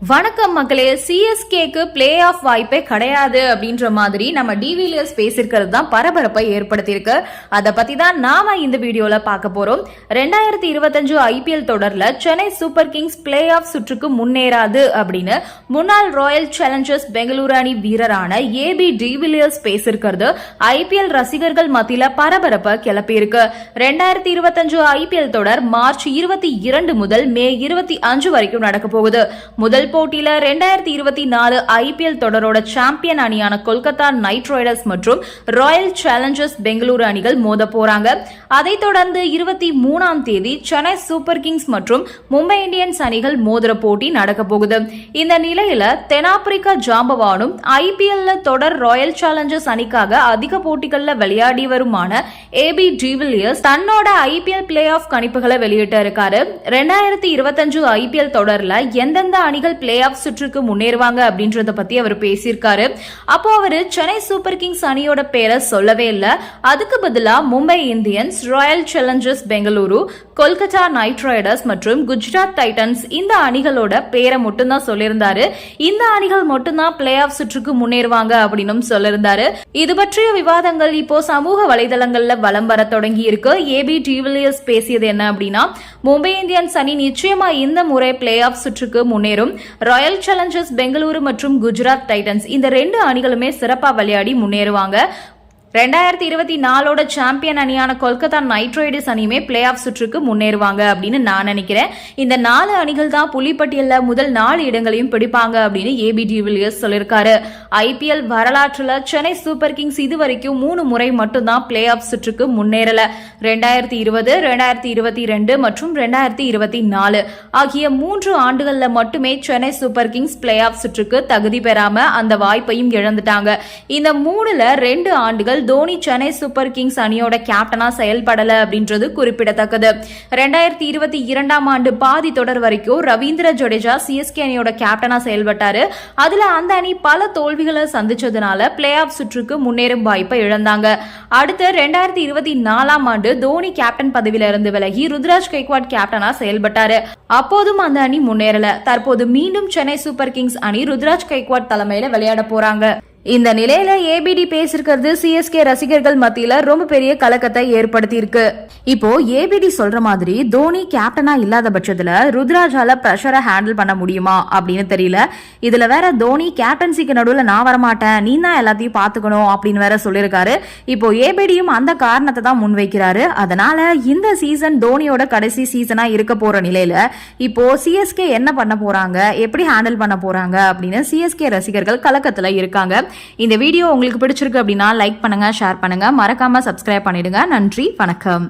வணக்கம் மக்களே சிஎஸ்கேக்கு play off வாய்ப்பே கிடையாது அப்படின்ற மாதிரி நம்ம டிவிலியர்ஸ் பேசியிருக்கிறது தான் பரபரப்பை ஏற்படுத்தியிருக்கு. அதை பத்தி தான் நாம இந்த வீடியோல பார்க்க போறோம். ரெண்டாயிரத்தி இருபத்தஞ்சு ஐபிஎல் தொடர்ல Chennai super kings play off சுற்றுக்கு முன்னேறாது அப்படின்னு முன்னாள் ராயல் சேலஞ்சர்ஸ் பெங்களூரு அணி வீரரான ஏபி டிவிலியர்ஸ் பேசியிருக்கிறது. ஐபிஎல் ரசிகர்கள் மத்தியில பரபரப்பை கிளப்பியிருக்கு. ரெண்டாயிரத்தி இருபத்தஞ்சு ஐபிஎல் தொடர் மார்ச் இருபத்தி இரண்டு முதல் மே இருபத்தி அஞ்சு வரைக்கும் நடக்க போகுது. முதல் போட்டியில ரெண்டாயிரத்தி இருபத்தி நாலு ஐபிஎல் தொடரோட சாம்பியன் அணியான கொல்கத்தா நைட் ரைடர்ஸ் மற்றும் ராயல் சேலஞ்சர்ஸ் பெங்களூரு அணிகள் மோத போறாங்க. அதைத் தொடர்ந்து இருபத்தி மூணாம் தேதி சென்னை சூப்பர் கிங்ஸ் மற்றும் மும்பை இந்தியன்ஸ் அணிகள் மோதிர போட்டி நடக்க போகுது. இந்த நிலையில தென்னாப்பிரிக்கா ஜாம்பவானும் ஐபிஎல்ல தொடர் ராயல் சேலஞ்சர்ஸ் அணிக்காக அதிக போட்டிகள்ல விளையாடி வருமான ஏபி டிவிலியர்ஸ் தன்னோட ஐபிஎல் பிளே ஆஃப் கணிப்புகளை வெளியிட்டிருக்காரு. ரெண்டாயிரத்தி இருபத்தஞ்சு ஐபிஎல் தொடர்ல எந்தெந்த அணிகள் பிளே ஆஃப் சுற்றுக்கு முன்னேறுவாங்க அப்படின்றத பத்தி அவர் பேசியிருக்காரு. அப்போ அவர் சென்னை சூப்பர் கிங்ஸ் அணியோட பேரை சொல்லவே இல்லை. அதுக்கு பதிலா Mumbai Indians royal challengers Bengaluru Kolkata knight riders மற்றும் குஜராத் டைட்டன்ஸ் இந்த அணிகளோட பேரை மட்டும்தான் சொல்லியிருந்தாரு. இந்த அணிகள் மட்டும்தான் பிளே ஆஃப் சுற்றுக்கு முன்னேறுவாங்க அப்படின்னு சொல்லியிருந்தாரு. இது பற்றிய விவாதங்கள் இப்போ சமூக வலைதளங்கள்ல வலம் வர தொடங்கி இருக்கு ஏபி டிவிலியர்ஸ் பேசியது என்ன அப்படின்னா மும்பை இந்தியன்ஸ் அணி நிச்சயமா இந்த முறை பிளே ஆஃப் சுற்றுக்கு முன்னேறும். ராயல் சேலஞ்சர்ஸ் பெங்களூரு மற்றும் குஜராத் டைட்டன்ஸ் இந்த ரெண்டு அணிகளுமே சிறப்பாக விளையாடி முன்னேறுவாங்க. ரெண்டாயிரத்தி இருபத்தி நாலோட சாம்பியன் அணியான கொல்கத்தா நைட் ரைடர்ஸ் அணியுமே பிளே ஆஃப் சுற்றுக்கு முன்னேறுவாங்க அப்படின்னு நான் நினைக்கிறேன். இந்த நாலு அணிகள் தான் புலிப்பட்டியல்ல முதல் நாலு இடங்களையும் பிடிப்பாங்க அப்படின்னு ஏபி டிவிலியர்ஸ் சொல்லியிருக்காரு. ஐபிஎல் வரலாற்றுல சென்னை சூப்பர் கிங்ஸ் இதுவரைக்கும் மூணு முறை மட்டும்தான் பிளே ஆஃப் சுற்றுக்கு முன்னேறல. ரெண்டாயிரத்தி இருபது ரெண்டாயிரத்தி இருபத்தி ரெண்டு மற்றும் ரெண்டாயிரத்தி இருபத்தி நாலு ஆகிய மூன்று ஆண்டுகள்ல மட்டுமே Chennai super kings play off சுற்றுக்கு தகுதி பெறாம அந்த வாய்ப்பையும் இழந்துட்டாங்க. இந்த மூணுல ரெண்டு ஆண்டுகள் தோனி சென்னை சூப்பர் கிங்ஸ் அணியோட கேப்டனா செயல்படல அப்படின்றது குறிப்பிடத்தக்கது. ரெண்டாயிரத்தி இருபத்தி இரண்டாம் ஆண்டு பாதி தொடர் வரைக்கும் ரவீந்திர ஜடேஜா சிஎஸ்கே அணியோட கேப்டனா செயல்பட்டாரு. அதுல அந்த அணி பல தோல்விகளை சந்திச்சதுனால பிளே ஆஃப் சுற்றுக்கு முன்னேறும் வாய்ப்பை இழந்தாங்க. அடுத்து ரெண்டாயிரத்தி இருபத்தி நாலாம் ஆண்டு தோனி கேப்டன் பதவியில இருந்து விலகி ருத்ராஜ் கெய்க்வாட் கேப்டனா செயல்பட்டாரு. அப்போதும் அந்த அணி முன்னேறல. தற்போது மீண்டும் சென்னை சூப்பர் கிங்ஸ் அணி ருத்ராஜ் கெய்க்வாட் தலைமையில விளையாட போறாங்க. இந்த நிலையில ஏபிடி பேசிருக்கிறது சிஎஸ்கே ரசிகர்கள் மத்தியில ரொம்ப பெரிய கலக்கத்தை ஏற்படுத்தி இருக்கு இப்போ ஏபிடி சொல்ற மாதிரி தோனி கேப்டனா இல்லாத பட்சத்துல ருத்ராஜால பிரஷரை ஹேண்டில் பண்ண முடியுமா அப்படின்னு தெரியல. இதுல வேற தோனி கேப்டன்சிக்கு நடுவில் நான் வரமாட்டேன் நீ தான் எல்லாத்தையும் பாத்துக்கணும் அப்படின்னு வேற சொல்லியிருக்காரு. இப்போ ஏபிடியும் அந்த காரணத்தை தான் முன்வைக்கிறாரு. அதனால இந்த சீசன் தோனியோட கடைசி சீசனா இருக்க போற நிலையில இப்போ சிஎஸ்கே என்ன பண்ண போறாங்க எப்படி ஹேண்டில் பண்ண போறாங்க அப்படின்னு சிஎஸ்கே ரசிகர்கள் கலக்கத்துல இருக்காங்க. இந்த வீடியோ உங்களுக்கு பிடிச்சிருக்கு அப்படின்னா லைக் பண்ணுங்கள் ஷேர் பண்ணுங்கள் மறக்காமல் சப்ஸ்கிரைப் பண்ணிடுங்க. நன்றி வணக்கம்.